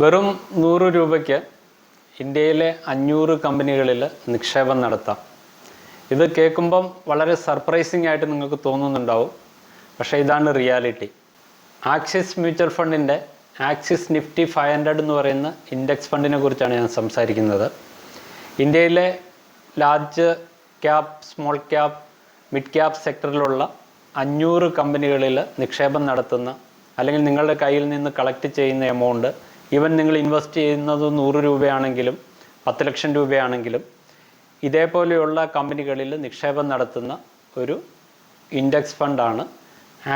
വെറും നൂറ് രൂപയ്ക്ക് ഇന്ത്യയിലെ അഞ്ഞൂറ് കമ്പനികളിൽ നിക്ഷേപം നടത്താം. ഇത് കേൾക്കുമ്പം വളരെ സർപ്രൈസിംഗ് ആയിട്ട് നിങ്ങൾക്ക് തോന്നുന്നുണ്ടാവും. പക്ഷേ ഇതാണ് റിയാലിറ്റി ആക്സിസ് മ്യൂച്വൽ ഫണ്ടിന്റെ ആക്സിസ് നിഫ്റ്റി ഫൈവ് ഹൺഡ്രഡ് എന്ന് പറയുന്ന ഇൻഡെക്സ് ഫണ്ടിനെ കുറിച്ചാണ് ഞാൻ സംസാരിക്കുന്നത്. ഇന്ത്യയിലെ large cap small cap mid cap സെക്ടറിലുള്ള അഞ്ഞൂറ് കമ്പനികളിൽ നിക്ഷേപം നടത്തുന്ന അല്ലെങ്കിൽ നിങ്ങളുടെ കയ്യിൽ നിന്ന് കളക്ട് ചെയ്യുന്ന എമൗണ്ട് ഈവൻ നിങ്ങൾ ഇൻവെസ്റ്റ് ചെയ്യുന്നത് നൂറ് രൂപയാണെങ്കിലും പത്ത് ലക്ഷം രൂപയാണെങ്കിലും ഇതേപോലെയുള്ള കമ്പനികളിൽ നിക്ഷേപം നടത്തുന്ന ഒരു index ഫണ്ടാണ്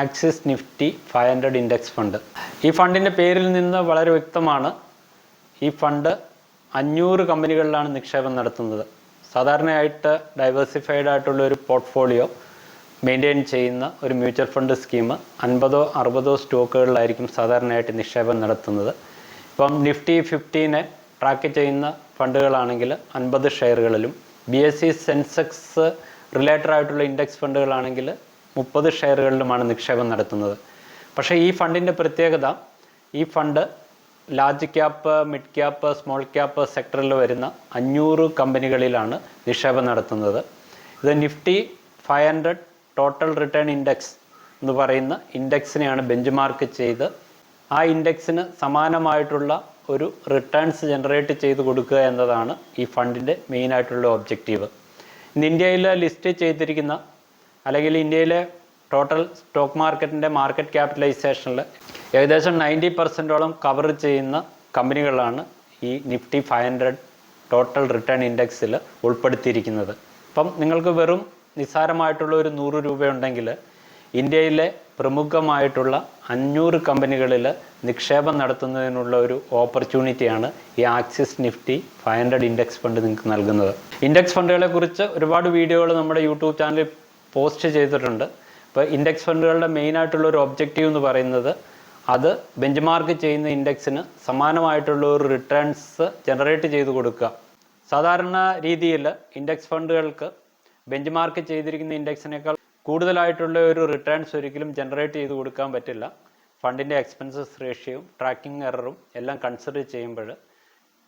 Axis Nifty five hundred index fund ഈ ഫണ്ടിന്റെ പേരിൽ നിന്ന് വളരെ വ്യക്തമാണ് ഈ ഫണ്ട് അഞ്ഞൂറ് കമ്പനികളിലാണ് നിക്ഷേപം നടത്തുന്നത്. സാധാരണയായിട്ട് ഡൈവേഴ്സിഫൈഡ് ആയിട്ടുള്ള ഒരു പോർട്ട്ഫോളിയോ മെയിന്റെയിൻ ചെയ്യുന്ന ഒരു മ്യൂച്വൽ ഫണ്ട് സ്കീം അൻപതോ അറുപതോ സ്റ്റോക്കുകളിലായിരിക്കും സാധാരണയായിട്ട് നിക്ഷേപം നടത്തുന്നത്. ഇപ്പം നിഫ്റ്റി ഫിഫ്റ്റീനെ ട്രാക്ക് ചെയ്യുന്ന ഫണ്ടുകളാണെങ്കിൽ അൻപത് ഷെയറുകളിലും B S E Sensex related ആയിട്ടുള്ള ഇൻഡെക്സ് ഫണ്ടുകളാണെങ്കിൽ മുപ്പത് ഷെയറുകളിലുമാണ് നിക്ഷേപം നടത്തുന്നത്. പക്ഷേ ഈ ഫണ്ടിന്റെ പ്രത്യേകത ഈ fund large cap mid cap small cap സെക്ടറിൽ വരുന്ന അഞ്ഞൂറ് കമ്പനികളിലാണ് നിക്ഷേപം നടത്തുന്നത്. ഇത് Nifty five hundred total return index എന്ന് പറയുന്ന ഇൻഡെക്സിനെയാണ് ബെഞ്ച് മാർക്ക് ചെയ്ത് ആ ഇൻഡെക്സിന് സമാനമായിട്ടുള്ള ഒരു റിട്ടേൺസ് ജനറേറ്റ് ചെയ്ത് കൊടുക്കുക എന്നതാണ് ഈ ഫണ്ടിന്റെ മെയിനായിട്ടുള്ള ഒബ്ജക്റ്റീവ് ഇന്ന് ഇന്ത്യയിൽ ലിസ്റ്റ് ചെയ്തിരിക്കുന്ന അല്ലെങ്കിൽ ഇന്ത്യയിലെ ടോട്ടൽ സ്റ്റോക്ക് മാർക്കറ്റിന്റെ മാർക്കറ്റ് ക്യാപിറ്റലൈസേഷനിൽ ഏകദേശം നയന്റി പെർസെന്റോളം കവർ ചെയ്യുന്ന കമ്പനികളാണ് ഈ Nifty five hundred total return ഇൻഡെക്സിൽ ഉൾപ്പെടുത്തിയിരിക്കുന്നത്. അപ്പം നിങ്ങൾക്ക് വെറും നിസ്സാരമായിട്ടുള്ള ഒരു നൂറ് രൂപയുണ്ടെങ്കിൽ ഇന്ത്യയിലെ പ്രമുഖമായിട്ടുള്ള അഞ്ഞൂറ് കമ്പനികളിൽ നിക്ഷേപം നടത്തുന്നതിനുള്ള ഒരു ഓപ്പർച്യൂണിറ്റിയാണ് ഈ Axis Nifty five hundred index fund നിങ്ങൾക്ക് നൽകുന്നത്. ഇൻഡെക്സ് ഫണ്ടുകളെ കുറിച്ച് ഒരുപാട് വീഡിയോകൾ നമ്മുടെ യൂട്യൂബ് ചാനലിൽ പോസ്റ്റ് ചെയ്തിട്ടുണ്ട്. അപ്പോൾ ഇൻഡെക്സ് ഫണ്ടുകളുടെ മെയിൻ ആയിട്ടുള്ള ഒരു ഒബ്ജക്റ്റീവ് എന്ന് പറയുന്നത് അത് ബെഞ്ച് മാർക്ക് ചെയ്യുന്ന ഇൻഡെക്സിന് സമാനമായിട്ടുള്ള ഒരു റിട്ടേൺസ് ജനറേറ്റ് ചെയ്ത് കൊടുക്കുക. സാധാരണ രീതിയിൽ ഇൻഡെക്സ് ഫണ്ടുകൾക്ക് ബെഞ്ച് മാർക്ക് ചെയ്തിരിക്കുന്ന ഇൻഡെക്സിനേക്കാൾ കൂടുതലായിട്ടുള്ള ഒരു റിട്ടേൺസ് ഒരിക്കലും ജനറേറ്റ് ചെയ്ത് കൊടുക്കാൻ പറ്റില്ല. ഫണ്ടിന്റെ എക്സ്പെൻസസ് റേഷ്യയും ട്രാക്കിംഗ് എററും എല്ലാം കൺസിഡർ ചെയ്യുമ്പോൾ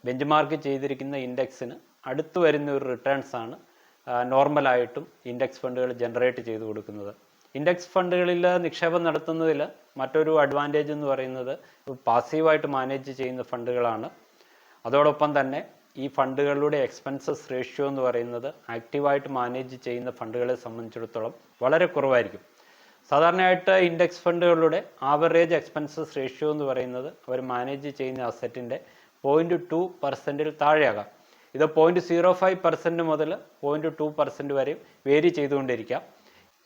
ബെഞ്ച് മാർക്ക് ചെയ്തിരിക്കുന്ന ഇൻഡെക്സിന് അടുത്ത് വരുന്ന ഒരു റിട്ടേൺസ് ആണ് നോർമലായിട്ടും ഇൻഡെക്സ് ഫണ്ടുകൾ ജനറേറ്റ് ചെയ്ത് കൊടുക്കുന്നത്. ഇൻഡെക്സ് ഫണ്ടുകളിൽ നിക്ഷേപം നടത്തുന്നതിൽ മറ്റൊരു അഡ്വാന്റേജ് എന്ന് പറയുന്നത് പാസീവായിട്ട് മാനേജ് ചെയ്യുന്ന ഫണ്ടുകളാണ്. അതോടൊപ്പം തന്നെ ഈ ഫണ്ടുകളുടെ എക്സ്പെൻസസ് റേഷ്യോ എന്ന് പറയുന്നത് ആക്റ്റീവായിട്ട് മാനേജ് ചെയ്യുന്ന ഫണ്ടുകളെ സംബന്ധിച്ചിടത്തോളം വളരെ കുറവായിരിക്കും. സാധാരണയായിട്ട് ഇൻഡെക്സ് ഫണ്ടുകളുടെ ആവറേജ് എക്സ്പെൻസസ് റേഷ്യോ എന്ന് പറയുന്നത് അവർ മാനേജ് ചെയ്യുന്ന അസറ്റിന്റെ പോയിന്റ് ടു പെർസെന്റിൽ താഴെയാകാം. ഇത് പോയിന്റ് സീറോ ഫൈവ് പെർസെന്റ് മുതൽ പോയിന്റ് ടു പെർസെന്റ് വരെ വേരി ചെയ്തുകൊണ്ടിരിക്കാം.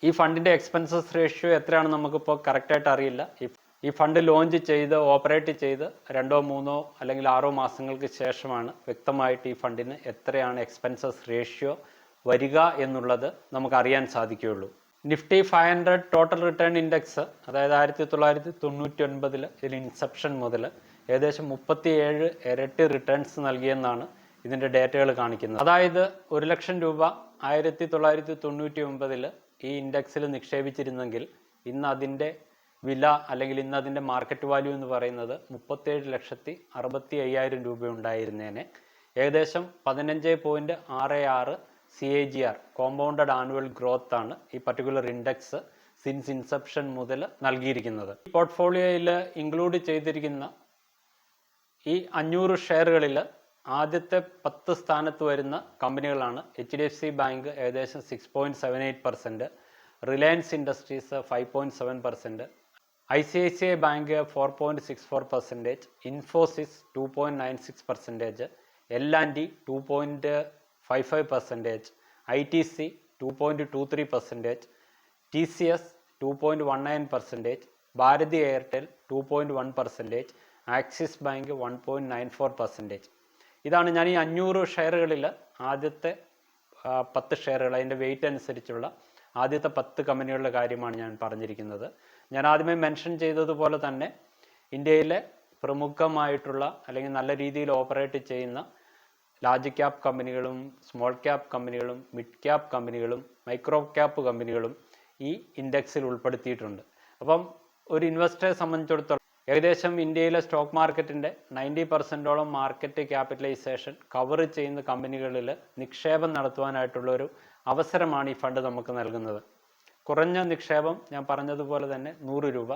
ഈ ഫണ്ടിന്റെ എക്സ്പെൻസസ് റേഷ്യോ എത്രയാണെന്ന് നമുക്കിപ്പോൾ കറക്റ്റായിട്ട് അറിയില്ല. ഈ ഈ ഫണ്ട് ലോഞ്ച് ചെയ്ത് ഓപ്പറേറ്റ് ചെയ്ത് രണ്ടോ മൂന്നോ അല്ലെങ്കിൽ ആറോ മാസങ്ങൾക്ക് ശേഷമാണ് വ്യക്തമായിട്ട് ഈ ഫണ്ടിന് എത്രയാണ് എക്സ്പെൻസസ് റേഷ്യോ വരിക എന്നുള്ളത് നമുക്കറിയാൻ സാധിക്കുകയുള്ളൂ. Nifty five hundred total return index അതായത് ആയിരത്തി തൊള്ളായിരത്തി തൊണ്ണൂറ്റി ഒൻപതിൽ ഇതിൽ ഇൻസെപ്ഷൻ മുതൽ ഏകദേശം മുപ്പത്തിയേഴ് ഇരട്ടി റിട്ടേൺസ് നൽകിയെന്നാണ് ഇതിന്റെ ഡേറ്റകൾ കാണിക്കുന്നത്. അതായത് ഒരു ലക്ഷം രൂപ ആയിരത്തി തൊള്ളായിരത്തി തൊണ്ണൂറ്റി ഒമ്പതിൽ ഈ ഇൻഡെക്സിൽ നിക്ഷേപിച്ചിരുന്നെങ്കിൽ ഇന്ന് അതിന്റെ വില അല്ലെങ്കിൽ ഇന്ന് അതിന്റെ മാർക്കറ്റ് വാല്യൂ എന്ന് പറയുന്നത് മുപ്പത്തേഴ് ലക്ഷത്തി അറുപത്തി അയ്യായിരം രൂപ ഉണ്ടായിരുന്നേനെ. ഏകദേശം പതിനഞ്ച് പോയിന്റ് ആറ് ആറ് C A G R compounded annual growth ആണ് ഈ പർട്ടിക്കുലർ ഇൻഡെക്സ് സിൻസ് ഇൻസെപ്ഷൻ മുതൽ നൽകിയിരിക്കുന്നത്. ഈ പോർട്ട്ഫോളിയോയിൽ ഇൻക്ലൂഡ് ചെയ്തിരിക്കുന്ന ഈ അഞ്ഞൂറ് ഷെയറുകളിൽ ആദ്യത്തെ പത്ത് സ്ഥാനത്ത് വരുന്ന കമ്പനികളാണ് H D F C bank ഏകദേശം six point seven eight percent Reliance Industries five point seven percent I C I C I bank four point six four percentage Infosys two point nine six percentage L and T two point five five percentage I T C two point two three percentage T C S two point one nine percentage Bharti Airtel two point one percentage Axis bank one point nine four percentage. ഇതാണ് ഞാൻ ഈ അഞ്ഞൂറ് ഷെയറുകളിൽ ആദ്യത്തെ പത്ത് ഷെയറുകൾ. അതിന്റെ wait അനുസരിച്ചുള്ള ആദ്യത്തെ പത്ത് കമ്പനികളുടെ കാര്യമാണ് ഞാൻ പറഞ്ഞിരിക്കുന്നത്. ഞാൻ ആദ്യമേ മെൻഷൻ ചെയ്തതുപോലെ തന്നെ ഇന്ത്യയിലെ പ്രമുഖമായിട്ടുള്ള അല്ലെങ്കിൽ നല്ല രീതിയിൽ ഓപ്പറേറ്റ് ചെയ്യുന്ന ലാർജ് ക്യാപ് കമ്പനികളും സ്മോൾ ക്യാപ് കമ്പനികളും മിഡ് ക്യാപ് കമ്പനികളും മൈക്രോ ക്യാപ് കമ്പനികളും ഈ ഇൻഡെക്സിൽ ഉൾപ്പെടുത്തിയിട്ടുണ്ട്. അപ്പം ഒരു ഇൻവെസ്റ്ററെ സംബന്ധിച്ചിടത്തോളം ഏകദേശം ഇന്ത്യയിലെ സ്റ്റോക്ക് മാർക്കറ്റിന്റെ നയന്റി പെർസെന്റോളം മാർക്കറ്റ് ക്യാപിറ്റലൈസേഷൻ കവർ ചെയ്യുന്ന കമ്പനികളിൽ നിക്ഷേപം നടത്തുവാനായിട്ടുള്ള ഒരു അവസരമാണ് ഈ ഫണ്ട് നമുക്ക് നൽകുന്നത്. കുറഞ്ഞ നിക്ഷേപം ഞാൻ പറഞ്ഞതുപോലെ തന്നെ നൂറ് രൂപ.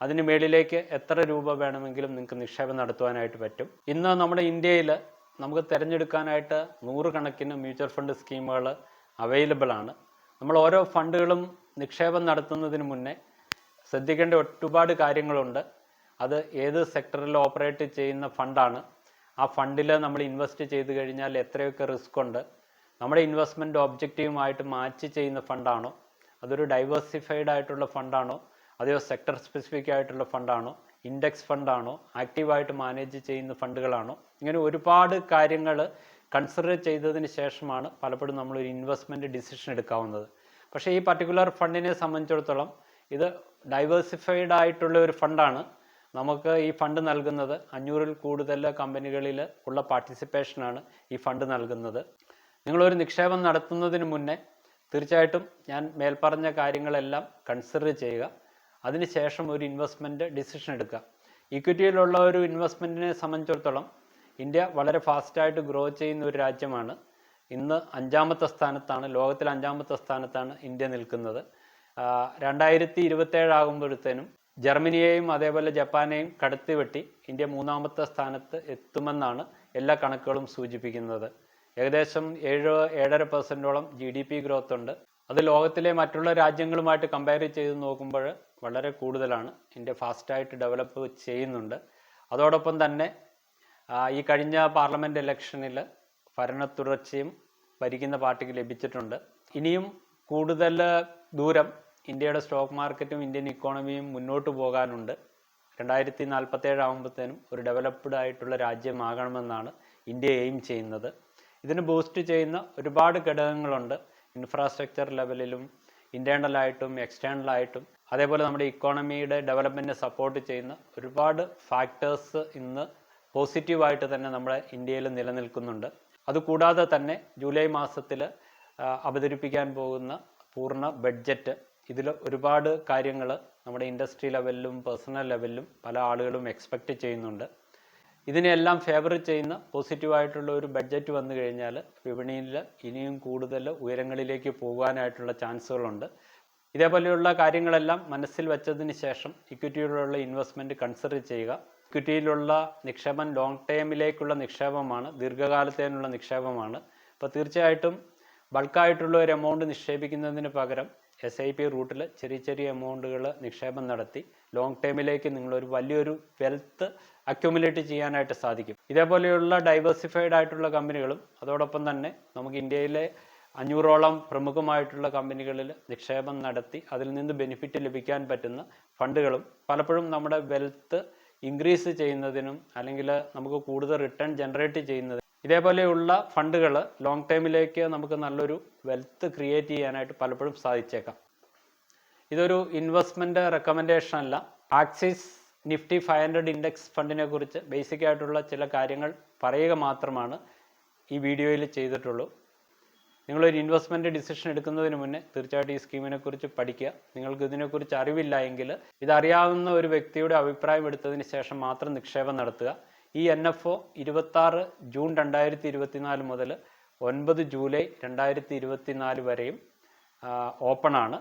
അതിന് മേളിലേക്ക് എത്ര രൂപ വേണമെങ്കിലും നിങ്ങൾക്ക് നിക്ഷേപം നടത്തുവാനായിട്ട് പറ്റും. ഇന്ന് നമ്മുടെ ഇന്ത്യയിൽ നമുക്ക് തിരഞ്ഞെടുക്കാനായിട്ട് നൂറുകണക്കിന് മ്യൂച്വൽ ഫണ്ട് സ്കീമുകൾ അവൈലബിൾ ആണ്. നമ്മൾ ഓരോ ഫണ്ടുകളും നിക്ഷേപം നടത്തുന്നതിന് മുന്നേ ശ്രദ്ധിക്കേണ്ട ഒരുപാട് കാര്യങ്ങളുണ്ട്. അത് ഏത് സെക്ടറിൽ ഓപ്പറേറ്റ് ചെയ്യുന്ന ഫണ്ടാണ്. ആ ഫണ്ടിൽ നമ്മൾ ഇൻവെസ്റ്റ് ചെയ്ത് കഴിഞ്ഞാൽ എത്രയൊക്കെ റിസ്ക് ഉണ്ട്. നമ്മുടെ ഇൻവെസ്റ്റ്മെന്റ് ഒബ്ജക്റ്റീവുമായിട്ട് മാച്ച് ചെയ്യുന്ന ഫണ്ടാണോ? അതൊരു ഡൈവേഴ്സിഫൈഡ് ആയിട്ടുള്ള ഫണ്ടാണോ? അതെയോ സെക്ടർ സ്പെസിഫിക് ആയിട്ടുള്ള ഫണ്ടാണോ? ഇൻഡെക്സ് ഫണ്ടാണോ? ആക്റ്റീവായിട്ട് മാനേജ് ചെയ്യുന്ന ഫണ്ടുകളാണോ? ഇങ്ങനെ ഒരുപാട് കാര്യങ്ങൾ കൺസിഡർ ചെയ്തതിന് ശേഷമാണ് പലപ്പോഴും നമ്മളൊരു ഇൻവെസ്റ്റ്മെന്റ് ഡിസിഷൻ എടുക്കാവുന്നത്. പക്ഷേ ഈ പർട്ടിക്കുലർ ഫണ്ടിനെ സംബന്ധിച്ചിടത്തോളം ഇത് ഡൈവേഴ്സിഫൈഡ് ആയിട്ടുള്ള ഒരു ഫണ്ടാണ് നമുക്ക് ഈ ഫണ്ട് നൽകുന്നത് അഞ്ഞൂറിൽ കൂടുതൽ കമ്പനികളിൽ ഉള്ള പാർട്ടിസിപ്പേഷനാണ് ഈ ഫണ്ട് നൽകുന്നത്. നിങ്ങളൊരു നിക്ഷേപം നടത്തുന്നതിന് മുന്നേ തീർച്ചയായിട്ടും ഞാൻ മേൽപ്പറഞ്ഞ കാര്യങ്ങളെല്ലാം കൺസിഡർ ചെയ്യുക. അതിനുശേഷം ഒരു ഇൻവെസ്റ്റ്മെന്റ് ഡിസിഷൻ എടുക്കുക. ഇക്വിറ്റിയിലുള്ള ഒരു ഇൻവെസ്റ്റ്മെന്റിനെ സംബന്ധിച്ചിടത്തോളം ഇന്ത്യ വളരെ ഫാസ്റ്റായിട്ട് ഗ്രോ ചെയ്യുന്ന ഒരു രാജ്യമാണ്. ഇന്ന് അഞ്ചാമത്തെ സ്ഥാനത്താണ് ലോകത്തിൽ അഞ്ചാമത്തെ സ്ഥാനത്താണ് ഇന്ത്യ നിൽക്കുന്നത്. രണ്ടായിരത്തി ഇരുപത്തേഴാകുമ്പോഴത്തേനും ജർമ്മനിയെയും അതേപോലെ ജപ്പാനെയും കടത്തി വെട്ടി ഇന്ത്യ മൂന്നാമത്തെ സ്ഥാനത്ത് എത്തുമെന്നാണ് എല്ലാ കണക്കുകളും സൂചിപ്പിക്കുന്നത്. ഏകദേശം ഏഴ് ഏഴര പെർസെന്റോളം ജി ഡി പി ഗ്രോത്ത് ഉണ്ട്. അത് ലോകത്തിലെ മറ്റുള്ള രാജ്യങ്ങളുമായിട്ട് കമ്പയർ ചെയ്ത് നോക്കുമ്പോൾ വളരെ കൂടുതലാണ്. ഇന്ത്യ ഫാസ്റ്റായിട്ട് ഡെവലപ്പ് ചെയ്യുന്നുണ്ട്. അതോടൊപ്പം തന്നെ ഈ കഴിഞ്ഞ പാർലമെന്റ് ഇലക്ഷനിൽ ഭരണത്തുടർച്ചയും ഭരിക്കുന്ന പാർട്ടിക്ക് ലഭിച്ചിട്ടുണ്ട്. ഇനിയും കൂടുതൽ ദൂരം ഇന്ത്യയുടെ സ്റ്റോക്ക് മാർക്കറ്റും ഇന്ത്യൻ ഇക്കോണമിയും മുന്നോട്ട് പോകാനുണ്ട്. രണ്ടായിരത്തി നാൽപ്പത്തേഴ് ആകുമ്പോഴത്തേനും ഒരു ഡെവലപ്ഡ് ആയിട്ടുള്ള രാജ്യമാകണമെന്നാണ് ഇന്ത്യ എയിം ചെയ്യുന്നത്. ഇതിന് ബൂസ്റ്റ് ചെയ്യുന്ന ഒരുപാട് ഘടകങ്ങളുണ്ട്. ഇൻഫ്രാസ്ട്രക്ചർ ലെവലിലും ഇന്റേർണലായിട്ടും എക്സ്റ്റേണലായിട്ടും അതേപോലെ നമ്മുടെ ഇക്കോണമിയുടെ ഡെവലപ്മെന്റിനെ സപ്പോർട്ട് ചെയ്യുന്ന ഒരുപാട് ഫാക്ടേഴ്സ് ഇന്ന് പോസിറ്റീവായിട്ട് തന്നെ നമ്മുടെ ഇന്ത്യയിൽ നിലനിൽക്കുന്നുണ്ട്. അതുകൂടാതെ തന്നെ ജൂലൈ മാസത്തിൽ അവതരിപ്പിക്കാൻ പോകുന്ന പൂർണ ബഡ്ജറ്റ് ഇതിൽ ഒരുപാട് കാര്യങ്ങൾ നമ്മുടെ ഇൻഡസ്ട്രി ലെവലിലും പേഴ്സണൽ ലെവലിലും പല ആളുകളും എക്സ്പെക്റ്റ് ചെയ്യുന്നുണ്ട്. ഇതിനെല്ലാം ഫേവർ ചെയ്യുന്ന പോസിറ്റീവായിട്ടുള്ള ഒരു ബഡ്ജറ്റ് വന്നു കഴിഞ്ഞാൽ വിപണിയിൽ ഇനിയും കൂടുതൽ ഉയരങ്ങളിലേക്ക് പോകാനായിട്ടുള്ള ചാൻസുകളുണ്ട് ഇതേപോലെയുള്ള കാര്യങ്ങളെല്ലാം മനസ്സിൽ വെച്ചതിന് ശേഷം ഇക്വിറ്റിയിലുള്ള ഇൻവെസ്റ്റ്മെന്റ് കൺസിഡർ ചെയ്യുക. ഇക്വിറ്റിയിലുള്ള നിക്ഷേപം ലോങ് ടേമിലേക്കുള്ള നിക്ഷേപമാണ് ദീർഘകാലത്തേനുള്ള നിക്ഷേപമാണ്. അപ്പോൾ തീർച്ചയായിട്ടും ബൾക്കായിട്ടുള്ള ഒരു എമൗണ്ട് നിക്ഷേപിക്കുന്നതിന് പകരം എസ് ഐ പി റൂട്ടിൽ ചെറിയ ചെറിയ എമൗണ്ടുകൾ നിക്ഷേപം നടത്തി ലോങ് ടേമിലേക്ക് നിങ്ങളൊരു വലിയൊരു വെൽത്ത് അക്യുമുലേറ്റ് ചെയ്യാനായിട്ട് സാധിക്കും. ഇതേപോലെയുള്ള ഡൈവേഴ്സിഫൈഡ് ആയിട്ടുള്ള കമ്പനികളും അതോടൊപ്പം തന്നെ നമുക്ക് ഇന്ത്യയിലെ അഞ്ഞൂറോളം പ്രമുഖമായിട്ടുള്ള കമ്പനികളിൽ നിക്ഷേപം നടത്തി അതിൽ നിന്ന് ബെനിഫിറ്റ് ലഭിക്കാൻ പറ്റുന്ന ഫണ്ടുകളും പലപ്പോഴും നമ്മുടെ വെൽത്ത് ഇൻക്രീസ് ചെയ്യുന്നതിനും അല്ലെങ്കിൽ നമുക്ക് കൂടുതൽ റിട്ടേൺ ജനറേറ്റ് ചെയ്യുന്നതിനും. ഇതേപോലെയുള്ള ഫണ്ടുകൾ ലോങ് ടൈമിലേക്ക് നമുക്ക് നല്ലൊരു വെൽത്ത് ക്രിയേറ്റ് ചെയ്യാനായിട്ട് പലപ്പോഴും സാധിച്ചേക്കാം. ഇതൊരു ഇൻവെസ്റ്റ്മെന്റ് റെക്കമെൻഡേഷൻ അല്ല. Axis Nifty five hundred index ഫണ്ടിനെ കുറിച്ച് ബേസിക് ആയിട്ടുള്ള ചില കാര്യങ്ങൾ പറയുക മാത്രമാണ് ഈ വീഡിയോയിൽ ചെയ്തിട്ടുള്ളൂ. നിങ്ങളൊരു ഇൻവെസ്റ്റ്മെന്റ് ഡിസിഷൻ എടുക്കുന്നതിന് മുന്നേ തീർച്ചയായിട്ടും ഈ സ്കീമിനെ കുറിച്ച് പഠിക്കുക. നിങ്ങൾക്ക് ഇതിനെക്കുറിച്ച് അറിവില്ല എങ്കിൽ ഇതറിയാവുന്ന ഒരു വ്യക്തിയുടെ അഭിപ്രായം എടുത്തതിന് ശേഷം മാത്രം നിക്ഷേപം നടത്തുക. ഈ എൻ എഫ് ഒ ഇരുപത്താറ് ജൂൺ രണ്ടായിരത്തി ഇരുപത്തിനാല് മുതൽ ഒൻപത് ജൂലൈ രണ്ടായിരത്തി ഇരുപത്തിനാല് വരെയും ഓപ്പണാണ്.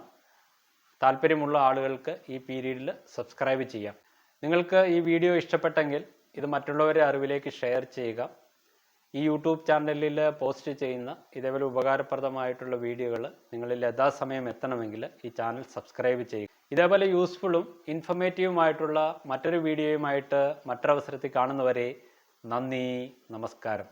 താല്പര്യമുള്ള ആളുകൾക്ക് ഈ പീരീഡിൽ സബ്സ്ക്രൈബ് ചെയ്യാം. നിങ്ങൾക്ക് ഈ വീഡിയോ ഇഷ്ടപ്പെട്ടെങ്കിൽ ഇത് മറ്റുള്ളവരെ അറിവിലേക്ക് ഷെയർ ചെയ്യുക. ഈ യൂട്യൂബ് ചാനലിൽ പോസ്റ്റ് ചെയ്യുന്ന ഇതേപോലെ ഉപകാരപ്രദമായിട്ടുള്ള വീഡിയോകൾ നിങ്ങളിൽ യഥാസമയം എത്തണമെങ്കിൽ ഈ ചാനൽ സബ്സ്ക്രൈബ് ചെയ്യുക. ഇതേപോലെ യൂസ്ഫുള്ളും ഇൻഫർമേറ്റീവുമായിട്ടുള്ള മറ്റൊരു വീഡിയോയുമായിട്ട് മറ്റൊരവസരത്തിൽ കാണുന്നവരെ നന്ദി നമസ്കാരം.